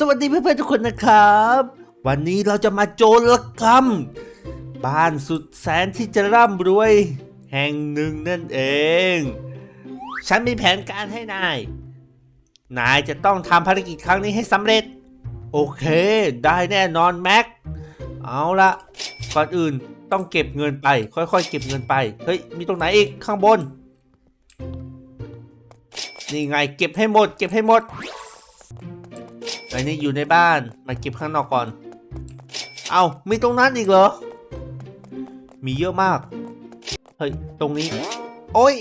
สวัสดีเพื่อนๆทุกคนนะครับ วันนี้เราจะมาโจรกรรม บ้านสุดแสนที่จะร่ำรวย แห่งหนึ่งนั่นเอง ฉันมีแผนการให้นาย นายจะต้องทำภารกิจครั้งนี้ให้สำเร็จ โอเค ได้แน่นอนแม็ก เอาละก่อนอื่นต้องเก็บเงินไป ค่อยๆ เก็บเงินไป เฮ้ย มีตรงไหนอีกข้างบน นี่ไงเก็บให้หมด เก็บให้หมด อันนี้อยู่ในบ้าน มาเก็บข้างนอกก่อน เอามีตรงนั้นอีกเหรอ มีเยอะมาก เฮ้ย ตรงนี้ โอ้ย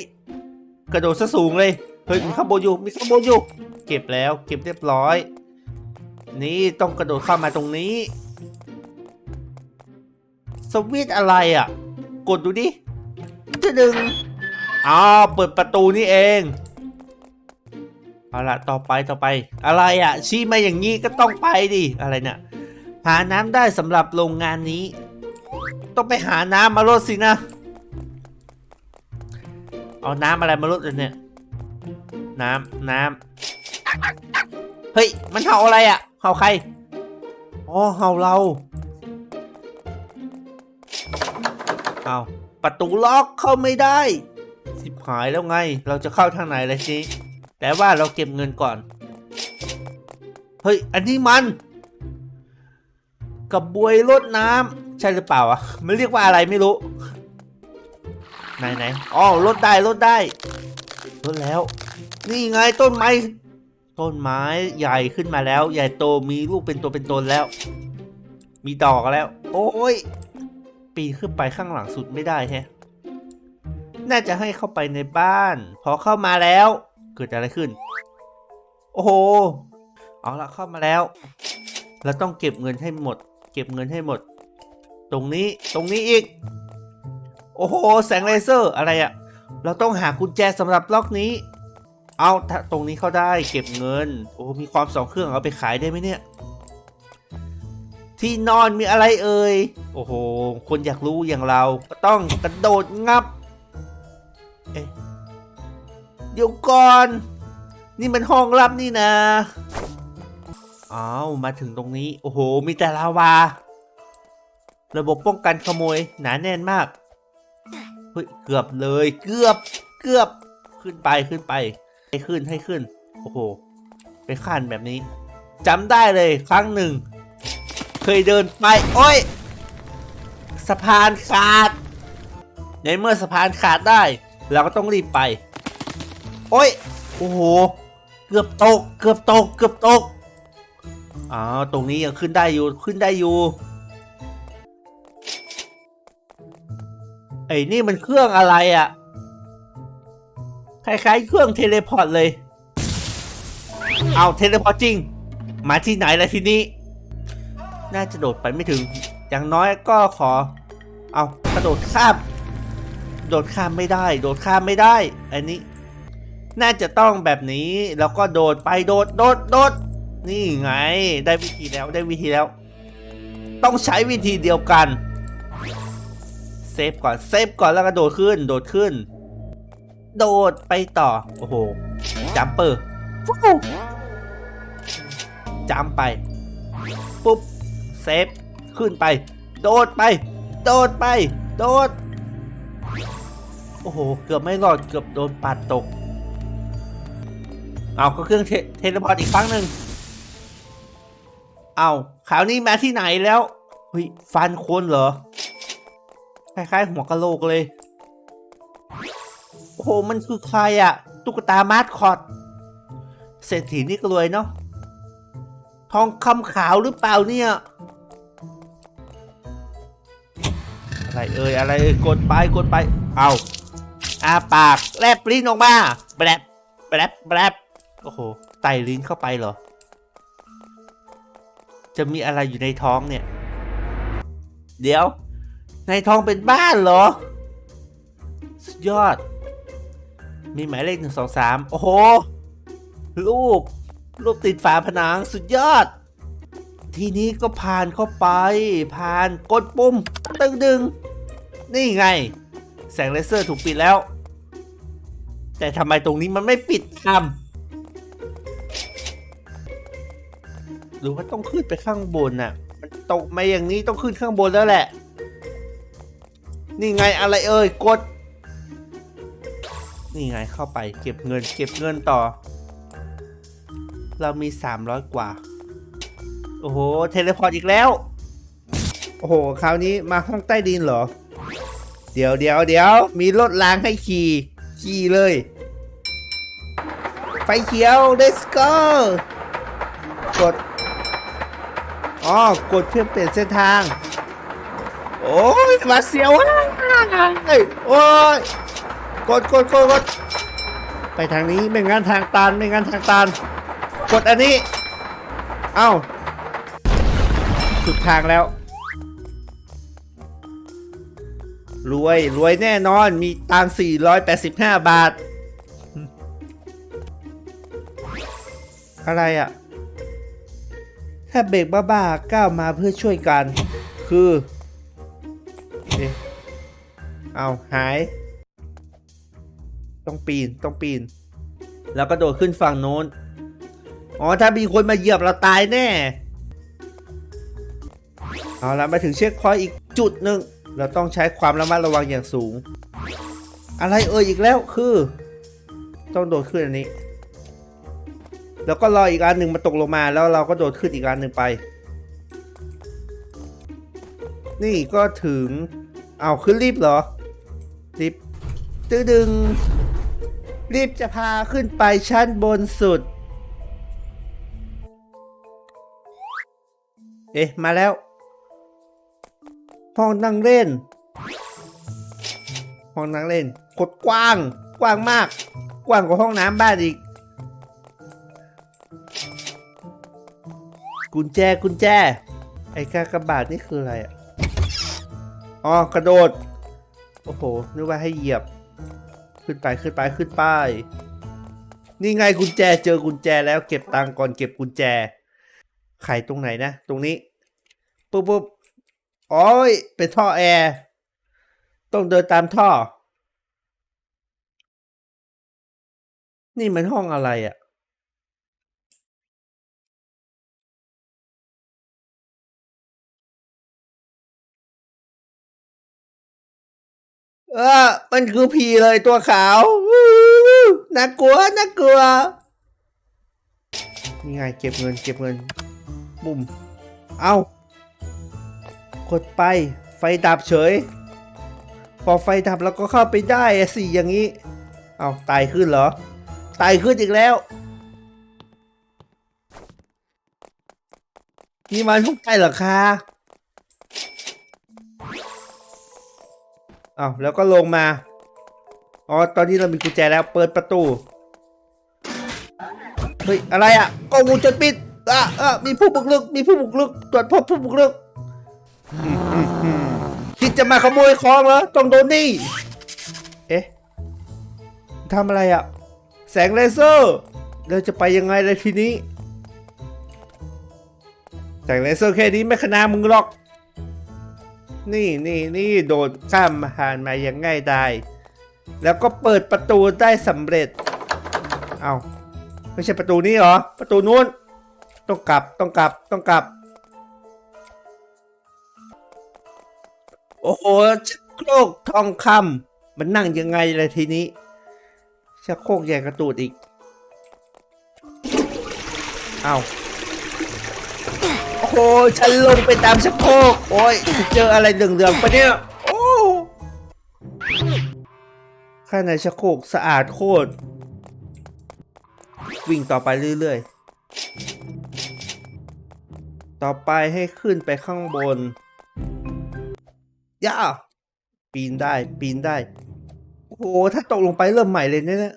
กระโดดซะสูงเลย เฮ้ย มีข้างบนอยู่ มีข้างบนอยู่ เก็บแล้ว เก็บเรียบร้อย นี่ต้องกระโดดข้ามาตรงนี้ สวิตอะไรอะ กดดูดิจะดึงอ๋อเปิดประตูนี่เอง เอาละต่อไปต่อไป อะไรอะ่ะ ชี้มาอย่างนี้ก็ต้องไปดิอะไรเนี่ยหาน้ำได้สำหรับโรงงานนี้ ต้องไปหาน้ำมาลดสินะ เอาน้ำอะไรมาลดเลยเนี่ย น้ำน้ำเฮ้ยมันเห่าอะไรอะ่ะเห่าใครอ๋อเห่าเราเอาประตูล็อกเข้าไม่ได้สิบหายแล้วไง เราจะเข้าทางไหนเลยที แต่ว่าเราเก็บเงินก่อน เฮ้ย อันนี้มัน กับบวยรดน้ำใช่หรือเปล่าอะมันเรียกว่าอะไรไม่รู้ ไหนไหนอ๋อลดได้ลดได้ลดแล้ว นี่ไงต้นไม้ ต้นไม้ใหญ่ขึ้นมาแล้ว ใหญ่โตมีลูกเป็นตัวเป็นตนแล้ว มีดอกแล้ว โอ้ยปีนขึ้นไปข้างหลังสุดไม่ได้แฮะน่าจะให้เข้าไปในบ้าน พอเข้ามาแล้ว เกิดอะไรขึ้น โอ้โห เอาละเข้ามาแล้ว เราต้องเก็บเงินให้หมด เก็บเงินให้หมด ตรงนี้ ตรงนี้อีก โอ้โห แสงเลเซอร์ อะไรอะเราต้องหากุญแจสำหรับล็อกนี้ เอาถ้าตรงนี้เข้าได้ เก็บเงิน โอ้ มีความสองเครื่องเอาไปขายได้ไหมเนี่ย ที่นอนมีอะไรเอ่ย โอ้โห คนอยากรู้อย่างเรา ก็ต้องกระโดดงับ เดี๋ยวก่อน นี่มันห้องลับนี่นะอ้าวมาถึงตรงนี้ โอ้โห มีแต่ลาวา ระบบป้องกันขโมย หนาแน่นมากเฮ้ยเกือบเลย เกือบ เกือบ ขึ้นไป ขึ้นไป ให้ขึ้น ให้ขึ้น โอ้โห ไปขั้นแบบนี้จำได้เลยครั้งหนึ่ง เคยเดินไป โอ้ย สะพานขาด ในเมื่อสะพานขาดได้ เราก็ต้องรีบไป โอ้ย โอ้โห เกือบตก เกือบตก เกือบตกอ้าวตรงนี้ยังขึ้นได้อยู่ ขึ้นได้อยู่ ไอ้นี่มันเครื่องอะไรอะ่ะ คล้ายๆ เครื่องเทเลพอร์ตเลย เอาเทเลพอร์ตจริง มาที่ไหนล่ะทีนี้ น่าจะโดดไปไม่ถึง อย่างน้อยก็ขอ เอากระโดดข้าม โดดข้ามไม่ได้ โดดข้ามไม่ได้ อันนี้ น่าจะต้องแบบนี้แล้วก็โดดไปโดดโดดโดดนี่ไง ได้วิธีแล้วได้วิธีแล้ว ต้องใช้วิธีเดียวกันเซฟก่อนเซฟก่อนแล้วก็โดดขึ้น โดดขึ้น โดดไปต่อ โอ้โหจัมเปอร์จัมไป ปุ๊บเซฟขึ้นไป โดดไป โดดไป โดด โอ้โห เกือบไม่รอดเกือบโดนปัดตก เอาก็เครื่องเทเลพอร์ตอีกครั้งหนึ่งเอาคราวนี้มาที่ไหนแล้วเฮ้ยฟันคนเหรอ คล้ายๆ หัวกะโหลกเลย โอ้โหมันคือใครอะตุ๊กตามาสคอตเศรษฐีนี่ก็รวยเนาะทองคำขาวหรือเปล่าเนี่ยอะไรเอ่ยอะไรเอ่ยกดไปกดไปเอาอาปากแลบลิ้นออกมาแบลบแบลบแบลบ อ้โห ไต่ลิ้นเข้าไปเหรอ จะมีอะไรอยู่ในท้องเนี่ย เดี๋ยว ในท้องเป็นบ้านเหรอ สุดยอด มีหมายเลขหนึ่งสองสามโอ้โห รูป รูปติดฝาผนังสุดยอด ทีนี้ก็ผ่านเข้าไป ผ่านกดปุ่ม ตึงดึง นี่ไง แสงเลเซอร์ถูกปิดแล้วแต่ทำไมตรงนี้มันไม่ปิดทำ หรือว่าต้องขึ้นไปข้างบนน่ะ มันตกมาอย่างนี้ต้องขึ้นข้างบนแล้วแหละ นี่ไงอะไรเอ่ยกด นี่ไงเข้าไปเก็บเงิน เก็บเงินต่อ เรามี300กว่า โอ้โห เทเลพอร์ตอีกแล้ว โอ้โห คราวนี้มาห้องใต้ดินเหรอ เดี๋ยวเดี๋ยวเดี๋ยวมีรถล้างให้ขี่ขี่เลยไฟเขียว let's go กด อ๋อกดเพื่อเปลี่ยนเส้นทาง โอ้ยมาเสียวอะเอ้ยโอ้ยกดกดกดกดไปทางนี้ไม่งั้นทางตันไม่งั้นทางตัน กดอันนี้ เอ้าสุดทางแล้ว รวยรวยแน่นอนมีตังค์485 บาท อะไรอะ่ะถ้าเบรกบ้าๆก้าวมาเพื่อช่วยกัน คือเอ๊ะเอาหาย ต้องปีนต้องปีน แล้วก็โดดขึ้นฝั่งโน้น อ๋อถ้ามีคนมาเหยียบเราตายแน่ เอาละมาถึงเช็คพอยต์อีกจุดหนึ่งเราต้องใช้ความระมัดระวังอย่างสูง อะไรเอ่ยอีกแล้วคือ ต้องโดดขึ้นอันนี้ แล้วก็รออีกอันหนึ่งมาตกลงมาแล้วเราก็โดดขึ้นอีกอันหนึ่งไป นี่ก็ถึงเอาขึ้นรีบเหรอรีบตื้อดึง รีบจะพาขึ้นไปชั้นบนสุด เอ๊ะ มาแล้ว ห้องนั่งเล่น ห้องนั่งเล่นกดกว้าง กว้างมาก กว้างกว่าห้องน้ำบ้านอีก กุญแจกุญแจ ไอ้กากบาทนี่คืออะไรอะอ๋อกระโดด โอ้โหนึกว่าให้เหยียบ ขึ้นไปขึ้นไปขึ้นไป นี่ไงกุญแจเจอกุญแจแล้วเก็บตังก่อนเก็บกุญแจ ไขตรงไหนนะ ตรงนี้ ปุ๊บปุ๊บอ้ยเป็นท่อแอร์ ต้องเดินตามท่อ นี่มันห้องอะไรอะ่ะ เออ มันคือผีเลยตัวขาวน่ากลัวน่ากลัวนี่ไงเก็บเงินเก็บเงิน บุ่ม เอากดไป ไฟดับเฉย พอไฟดับเราก็เข้าไปได้สิอย่างนี้ เอาตายขึ้นเหรอ ตายขึ้นอีกแล้ว นี่มันทุกใจเหรอคะ อาแล้วก็ลงมา อ๋อ ตอนนี้เรามีกุญแจแล้ว เปิดประตู เฮ้ย อะไรอะกล้องวงจรปิด อะอะมีผู้บุกรุก มีผู้บุกรุก ตรวจพบผู้บุกรุกคิดจะมาขโมยของเหรอ ต้องโดนนี่ เอ๊ะทำอะไรอะ แสงเลเซอร์ เราจะไปยังไงเลยทีนี้ แสงเลเซอร์แค่นี้ไม่ขนามึงหรอก นี่นี่นี่โดดข้ามผ่านมาอย่างง่ายดายแล้วก็เปิดประตูได้สำเร็จ เอาไม่ใช่ประตูนี้หรอ ประตูนู้น ต้องกลับต้องกลับต้องกลับ โอ้โหชักโครกทองคำมันนั่งยังไงเลยทีนี้ชักโครกใหญ่กระตูดอีก เอา โอ้ฉันลงไปตามชักโครกโอ้ยเจออะไรเหลืองๆปะเนี่ย โอ้ข้างในชักโครกสะอาดโคตร วิ่งต่อไปเรื่อยๆ ต่อไปให้ขึ้นไปข้างบน ย่า ปีนได้ ปีนได้ โอ้โห ถ้าตกลงไปเริ่มใหม่เลยเนี่ย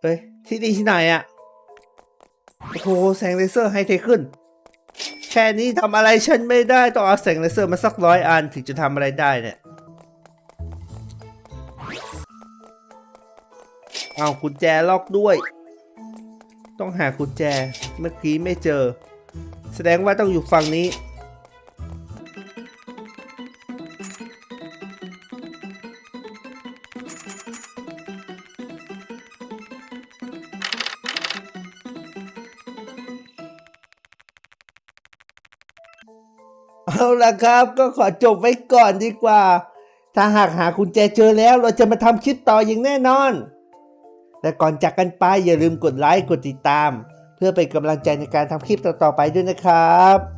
เอ้ย ที่นี่ที่ไหนอะ โอ้โหแสงเลเซอร์ไฮเทคขึ้น แค่นี้ทำอะไรฉันไม่ได้ต้องเอาแสงเลเซอร์มาสักร้อยอันถึงจะทำอะไรได้เนี่ยเอากุญแจล็อกด้วย ต้องหากุญแจเมื่อกี้ไม่เจอ แสดงว่าต้องอยู่ฝั่งนี้ เอาละครับ ก็ขอจบไว้ก่อนดีกว่า ถ้าหากหากุญแจเจอแล้ว เราจะมาทำคลิปต่ออย่างแน่นอนแต่ก่อนจากกันไปอย่าลืมกดไลค์กดติดตาม เพื่อเป็นกำลังใจในการทำคลิปต่อๆไปด้วยนะครับ